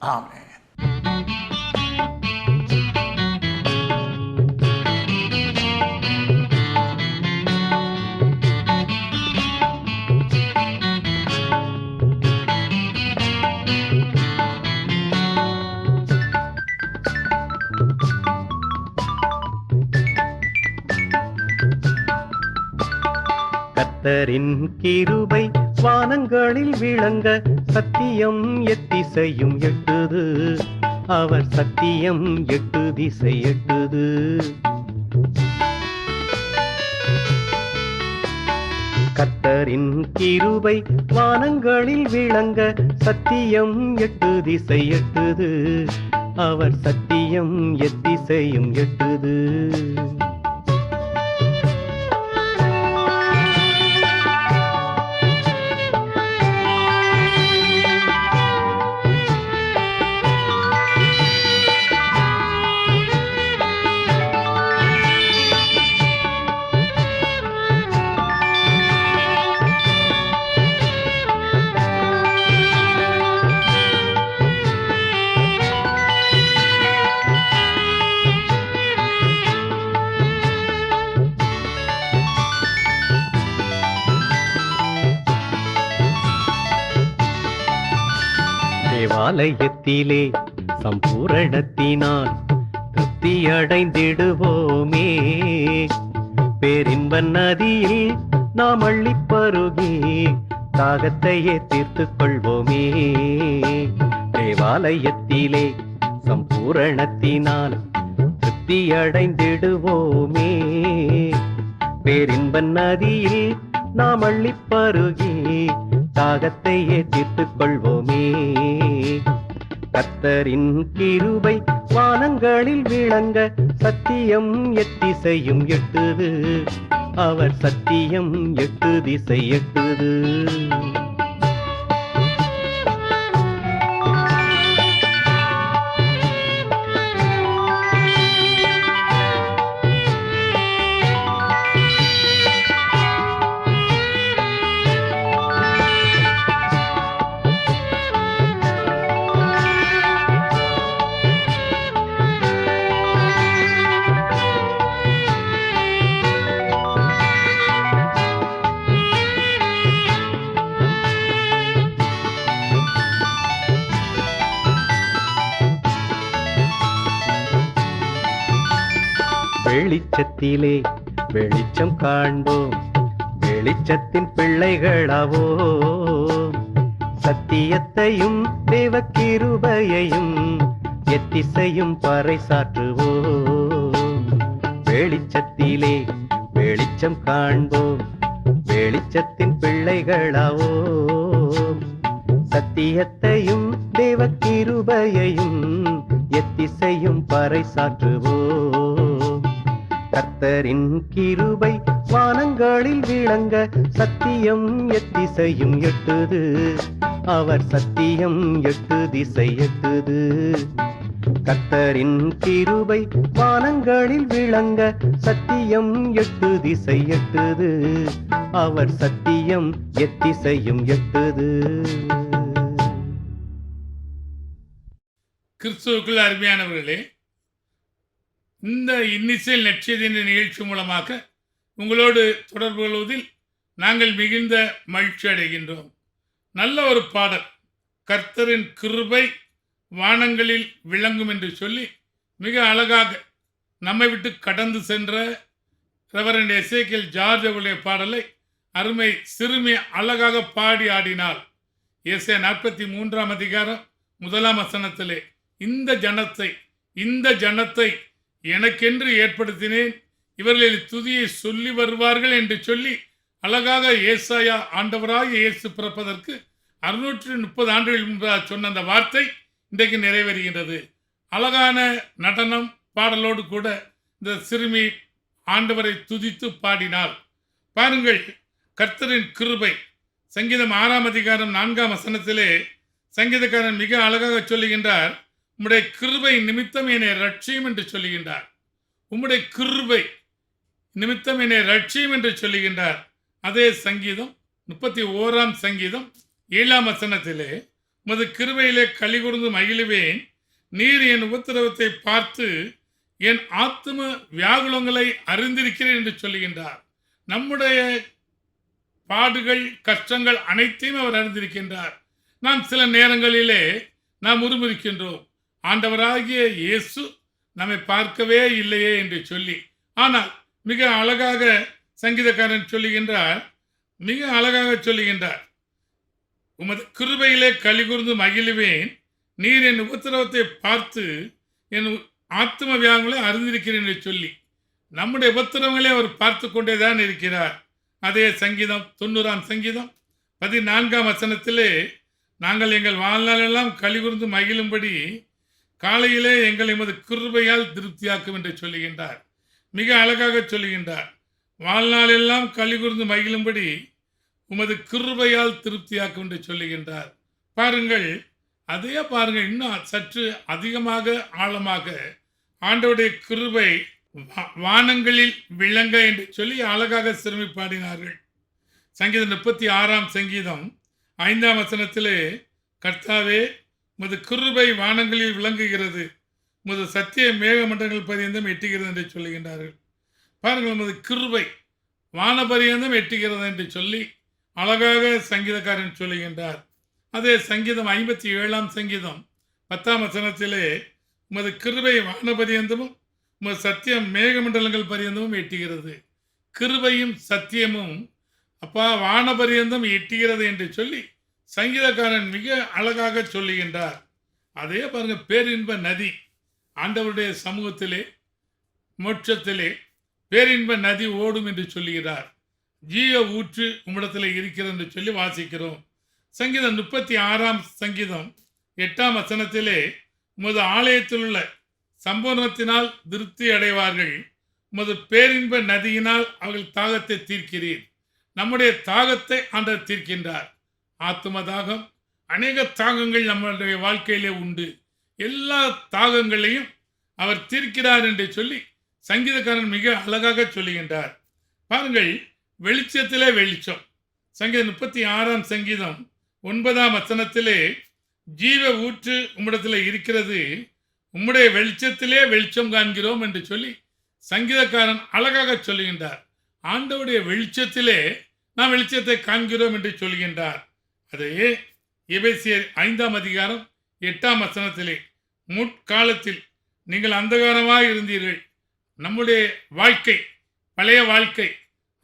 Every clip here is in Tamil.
ஆமென். கத்தரின் கிருபை வானங்களில் விளங்க சத்தியம் எத்திசையும் எட்டுது. அவர் சத்தியம் எட்டு திசை எட்டுது. கர்த்தரின் கிருபை வானங்களில் விளங்க சத்தியம் எட்டு திசை எட்டுது. அவர் சத்தியம் எத்திசையும் எட்டுது. ஆலயத்திலே சம்பூரணத்தினால் திருப்தி அடைந்திடுவோமே பேரின்ப நதியில் நாம் அள்ளிப்பருகி தாகத்தையே தீர்த்து கொள்வோமே தேவாலயத்திலே சம்பூரணத்தினால் திருப்தி அடைந்திடுவோமே பேரின்ப நதியில் நாம் அள்ளிப்பருகி தாகத்தையே தீர்த்துக் கொள்வோமே. கத்தரின் கிருபை வானங்களில் விளங்க சத்தியம் எத்திசையும் எட்டுது. அவர் சத்தியம் எட்டு திசை எட்டுது. வெளிச்சத்திலே வெளிச்சம் காண்போம். வெளிச்சத்தின் பிள்ளைகளாவோ. சத்தியத்தையும் தேவக்கிருபையையும் எத்திசையும் பறைசாற்றுவோ வெளிச்சத்திலே வெளிச்சம் காண்போம். வெளிச்சத்தின் பிள்ளைகளாவோ. சத்தியத்தையும் தேவக்கிருபையையும் எத்திசையும் பறைசாற்றுவோம். கர்த்தரின் கிருபை வானங்களில் விளங்க சத்தியம் எத்திசையும் எட்டுது. அவர் சத்தியம் எட்டு திசை எட்டுது. கர்த்தரின் கிருபை வானங்களில் விளங்க சத்தியம் எட்டு திசை எட்டுது. அவர் சத்தியம் எத்திசையும் எட்டுது. கிறிஸ்துவுக்குள் அருமையானவர்களே இந்த இன்னிசையில் நட்சத்திர நிகழ்ச்சி மூலமாக உங்களோடு தொடர்பு கொள்வதில் நாங்கள் மிகுந்த மகிழ்ச்சி அடைகின்றோம். நல்ல ஒரு பாடல். கர்த்தரின் கிருபை வானங்களில் விளங்கும் என்று சொல்லி மிக அழகாக நம்மை விட்டு கடந்து சென்ற ரெவரண்ட் எசேக்கியல் ஜார்ஜ் அவருடைய பாடலை அருமை சிறுமி அழகாக பாடி ஆடினாள் எஸ்ஏ நாற்பத்தி மூன்றாம் அதிகாரம் முதலாம் வசனத்திலே இந்த ஜனத்தை இந்த ஜனத்தை எனக்கென்று ஏற்படுத்தினேன். இவர்களில் துதியை சொல்லி வருவார்கள் என்று சொல்லி அழகாக ஏசாயா ஆண்டவராக இயேசு பிறப்பதற்கு அறுநூற்றி முப்பது ஆண்டுகள் முன்பாக சொன்ன அந்த வார்த்தை இன்றைக்கு நிறைவேறுகின்றது. அழகான நடனம் பாடலோடு கூட இந்த சிறுமி ஆண்டவரை துதித்து பாடினாள். பாருங்கள் கர்த்தரின் கிருபை. சங்கீதம் ஆறாம் அதிகாரம் நான்காம் வசனத்திலே சங்கீதக்காரன் மிக அழகாக சொல்லுகின்றார். உம்முடைய கிருபை நிமித்தம் என்னை ரட்சியும் என்று சொல்லுகின்றார். உம்முடைய கிருபை நிமித்தம் என்னை ரட்சியும் என்று சொல்லுகின்றார். அதே சங்கீதம் முப்பத்தி ஓராம் சங்கீதம் ஏழாம் வசனத்திலே உமது கிருபையிலே கலிகூர்ந்து மகிழுவேன். நீர் என் உபத்திரவத்தை பார்த்து என் ஆத்தும வியாகுலங்களை அறிந்திருக்கிறேன் என்று சொல்லுகின்றார். நம்முடைய பாடுகள் கஷ்டங்கள் அனைத்தையும் அவர் அறிந்திருக்கின்றார். நாம் சில நேரங்களிலே நாம் உருமிருக்கின்றோம். ஆண்டவராகிய இயேசு நம்மை பார்க்கவே இல்லையே என்று சொல்லி ஆனால் மிக அழகாக சங்கீதக்காரன் சொல்லுகின்றார் மிக அழகாக சொல்லுகின்றார் உமது கிருபையிலே கலிகூர்ந்து மகிழுவேன். நீர் என் உபத்திரவத்தை பார்த்து என் ஆத்ம வியாகங்களை அறிந்திருக்கிறேன் என்று சொல்லி நம்முடைய உபத்திரவங்களை அவர் பார்த்து கொண்டே தான் இருக்கிறார். அதே சங்கீதம் தொண்ணூறாம் சங்கீதம் பதினான்காம் வசனத்திலே நாங்கள் எங்கள் வாழ்நாளெல்லாம் கலிகுர்ந்து மகிழும்படி காலையிலே எங்களை எமது கிருபையால் திருப்தியாக்கும் என்று சொல்லுகின்றார். மிக அழகாக சொல்லுகின்றார். வாழ்நாளெல்லாம் கலிகூர்ந்து மகிழும்படி உமது கிருபையால் திருப்தியாக்கும் என்று சொல்லுகின்றார். பாருங்கள் அதையே பாருங்கள் இன்னும் சற்று அதிகமாக ஆழமாக ஆண்டவுடைய கிருபை வா- வானங்களில் விளங்க என்று சொல்லி அழகாக சிறுமி பாடினார்கள். சங்கீதம் முப்பத்தி ஆறாம் சங்கீதம் ஐந்தாம் வசனத்திலே கர்த்தாவே உமது கிருபை வானங்களில் விளங்குகிறது. உமது சத்திய மேகமண்டங்கள் பரியந்தம் எட்டுகிறது என்று சொல்லுகின்றார்கள். பாருங்கள் உமது கிருபை வானபரியந்தம் எட்டுகிறது என்று சொல்லி அழகாக சங்கீதக்காரன் சொல்லுகின்றார். அதே சங்கீதம் ஐம்பத்தி ஏழாம் சங்கீதம் பத்தாம் வசனத்திலே உமது கிருபை வானபரியந்தமும் உமது சத்தியம் மேகமண்டலங்கள் பரியந்தமும் எட்டுகிறது. கிருபையும் சத்தியமும் அப்பா வானபரியந்தம் எட்டுகிறது என்று சொல்லி சங்கீதக்காரன் மிக அழகாக சொல்லுகின்றார். அதே பாருங்க பேரின்ப நதி ஆண்டவருடைய சமூகத்திலே மோட்சத்திலே பேரின்ப நதி ஓடும் என்று சொல்லுகிறார். ஜீவ ஊற்று உம்மிடத்தில் இருக்கிறது என்று சொல்லி வாசிக்கிறோம். சங்கீதம் முப்பத்தி ஆறாம் சங்கீதம் எட்டாம் வசனத்திலே உமது ஆலயத்தில் உள்ள சம்பூர்ணத்தினால் திருப்தி அடைவார்கள். உமது பேரின்ப நதியினால் அவர்கள் தாகத்தை தீர்க்கிறீர். நம்முடைய தாகத்தை ஆண்டவர் தீர்க்கின்றார். ஆத்தும தாகம். அநேக தாகங்கள் நம்மளுடைய வாழ்க்கையிலே உண்டு. எல்லா தாகங்களையும் அவர் தீர்க்கிறார் என்று சொல்லி சங்கீதக்காரன் மிக அழகாக சொல்லுகின்றார். பாருங்கள் வெளிச்சத்திலே வெளிச்சம். சங்கீதம் முப்பத்தி ஆறாம் சங்கீதம் ஒன்பதாம் வசனத்திலே ஜீவ ஊற்று உம்மிடத்தில் இருக்கிறது. உம்முடைய வெளிச்சத்திலே வெளிச்சம் காண்கிறோம் என்று சொல்லி சங்கீதக்காரன் அழகாக சொல்லுகின்றார். ஆண்டவுடைய வெளிச்சத்திலே நாம் வெளிச்சத்தை காண்கிறோம் என்று சொல்கின்றார் அதையே எபேசியர் ஐந்தாம் அதிகாரம் எட்டாம் வசனத்திலே முற்காலத்தில் நீங்கள் அந்தகாரமாக இருந்தீர்கள். நம்முடைய வாழ்க்கை பழைய வாழ்க்கை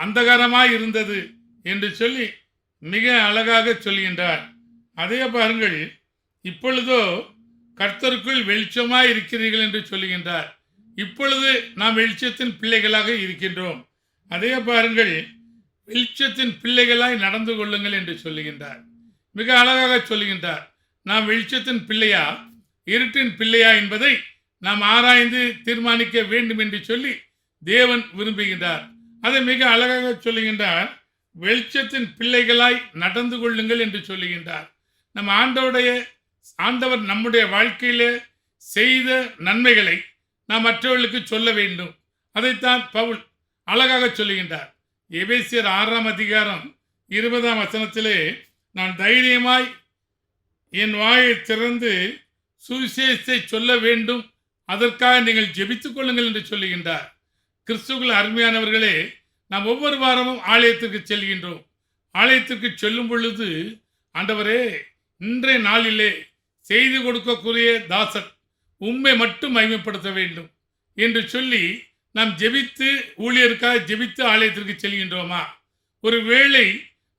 அந்தகாரமாக இருந்தது என்று சொல்லி மிக அழகாக சொல்கின்றார். அதே பாருங்கள் இப்பொழுதோ கர்த்தருக்குள் வெளிச்சமாக இருக்கிறீர்கள் என்று சொல்லுகின்றார் இப்பொழுது நாம் வெளிச்சத்தின் பிள்ளைகளாக இருக்கின்றோம். அதே பாருங்கள் வெளிச்சத்தின் பிள்ளைகளாய் நடந்து கொள்ளுங்கள் என்று சொல்லுகின்றார் மிக அழகாக சொல்லுகின்றார். நாம் வெளிச்சத்தின் பிள்ளையா இருட்டின் பிள்ளையா என்பதை நாம் ஆராய்ந்து தீர்மானிக்க வேண்டும் என்று சொல்லி தேவன் விரும்புகின்றார். அதை மிக அழகாக சொல்லுகின்றார். வெளிச்சத்தின் பிள்ளைகளாய் நடந்து கொள்ளுங்கள் என்று சொல்லுகின்றார். நம் ஆண்டவுடைய ஆண்டவர் நம்முடைய வாழ்க்கையிலே செய்த நன்மைகளை நாம் மற்றவர்களுக்கு சொல்ல வேண்டும். அதைத்தான் பவுல் அழகாக சொல்லுகின்றார். எபேசியர் ஆறாம் அதிகாரம் இருபதாம் வசனத்திலே நான் தைரியமாய் என் வாயை திறந்து சுவிசேஷத்தை சொல்ல வேண்டும். அதற்காக நீங்கள் ஜெபித்துக் கொள்ளுங்கள் என்று சொல்லுகின்றார். கிறிஸ்துக்கள் அருமையானவர்களே நாம் ஒவ்வொரு வாரமும் ஆலயத்திற்கு செல்கின்றோம். ஆலயத்திற்கு செல்லும் பொழுது ஆண்டவரே இன்றைய நாளிலே செய்து கொடுக்கக்கூடிய தாசன் உண்மை மட்டும் மகிமைப்படுத்த வேண்டும் என்று சொல்லி நாம் ஜெபித்து ஊழியருக்காக ஜெபித்து ஆலயத்திற்கு செல்கின்றோமா? ஒருவேளை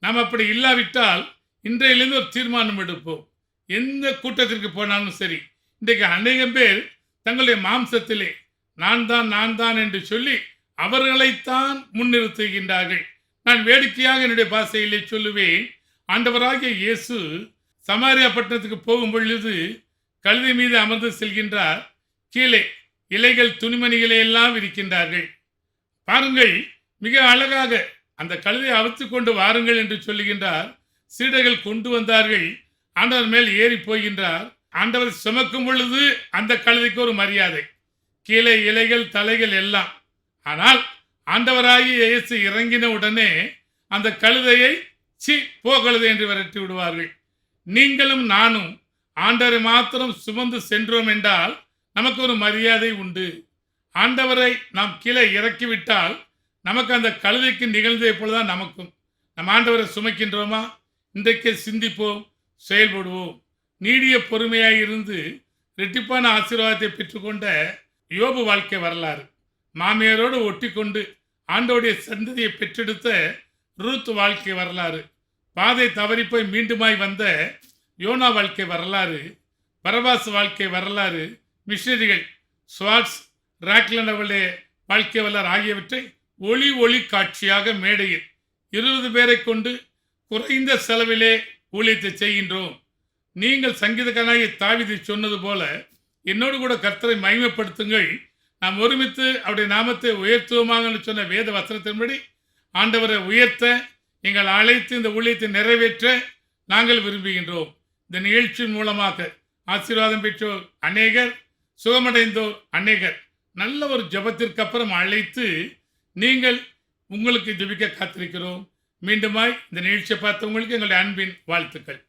நாம் அப்படி இல்லாவிட்டால் இன்றையிலிருந்து ஒரு தீர்மானம் எடுப்போம். எந்த கூட்டத்திற்கு போனாலும் சரி. இன்றைக்கு அநேகம் பேர் தங்களுடைய மாம்சத்திலே நான் தான் நான் தான் என்று சொல்லி அவர்களைத்தான் முன்னிறுத்துகின்றார்கள். நான் வேடிக்கையாக என்னுடைய பாஷையிலே சொல்லுவேன். ஆண்டவராகிய இயேசு சமாரியா பட்டணத்துக்கு போகும் பொழுது கழுதை மீது அமர்ந்து செல்கின்றார். கீழே இலைகள் துணிமணிகளை எல்லாம் இருக்கின்றார்கள். பாருங்கள் மிக அழகாக அந்த கழுதை அவித்து கொண்டு வாருங்கள் என்று சொல்லுகின்றார். சீடர்கள் கொண்டு வந்தார்கள். ஆண்டவர் மேல் ஏறி போகின்றார். ஆண்டவர் சுமக்கும் பொழுது அந்த கழுதைக்கு ஒரு மரியாதை. கீழே இலைகள் தலைகள் எல்லாம். ஆனால் ஆண்டவராகி இயேசு இறங்கின உடனே அந்த கழுதையை சி போ கழுதை என்று விரட்டி விடுவார்கள். நீங்களும் நானும் ஆண்டவரை மாத்திரம் சுமந்து சென்றோம் என்றால் நமக்கு ஒரு மரியாதை உண்டு. ஆண்டவரை நாம் கீழே இறக்கிவிட்டால் நமக்கு அந்த கழுதைக்கு நிகழ்ந்ததை போலதான் நமக்கும். நம் ஆண்டவரை சுமைக்கின்றோமா? இன்றைக்கே சிந்திப்போம் செயல்படுவோம். நீடிய பொறுமையாக இருந்து ரெட்டிப்பான ஆசீர்வாதத்தை பெற்றுக்கொண்ட யோபு வாழ்க்கை வரலாறு. மாமியாரோடு ஒட்டி கொண்டு ஆண்டோடைய சந்ததியை பெற்றெடுத்த ரூத் வாழ்க்கை வரலாறு. பாதை தவறிப்போய் மீண்டுமாய் வந்த யோனா வாழ்க்கை வரலாறு பரவாஸ் வாழ்க்கை வரலாறு மிஷினரிகள் ஸ்வாட்ஸ் ராக்லன் அவளுடைய வாழ்க்கை வரலாறு ஆகியவற்றை ஒளி ஒளி காட்சியாக மேடையில் இருபது பேரை கொண்டு குறைந்த செலவிலே ஊழியத்தை செய்கின்றோம். நீங்கள் சங்கீதக்காரனாகிய தாவிதி சொன்னது போல என்னோடு கூட கர்த்தரை மகிமைப்படுத்துங்கள். நாம் ஒருமித்து அவருடைய நாமத்தை உயர்த்துவோமாக சொன்ன வேத வசனத்தின்படி ஆண்டவரை உயர்த்த எங்கள் அழைத்து இந்த ஊழியத்தை நிறைவேற்ற நாங்கள் விரும்புகின்றோம். இந்த நிகழ்ச்சியின் மூலமாக ஆசீர்வாதம் பெற்றோர் அநேகர் சுகமடைந்தோர் அநேகர். நல்ல ஒரு ஜெபத்திற்கு அப்புறம் அழைத்து நீங்கள் உங்களுக்கு ஜெபிக்க காத்திருக்கிறோம். மீண்டுமாய் இந்த நிகழ்ச்சியை பார்த்தவங்களுக்கு எங்களுடைய அன்பின் வாழ்த்துக்கள்.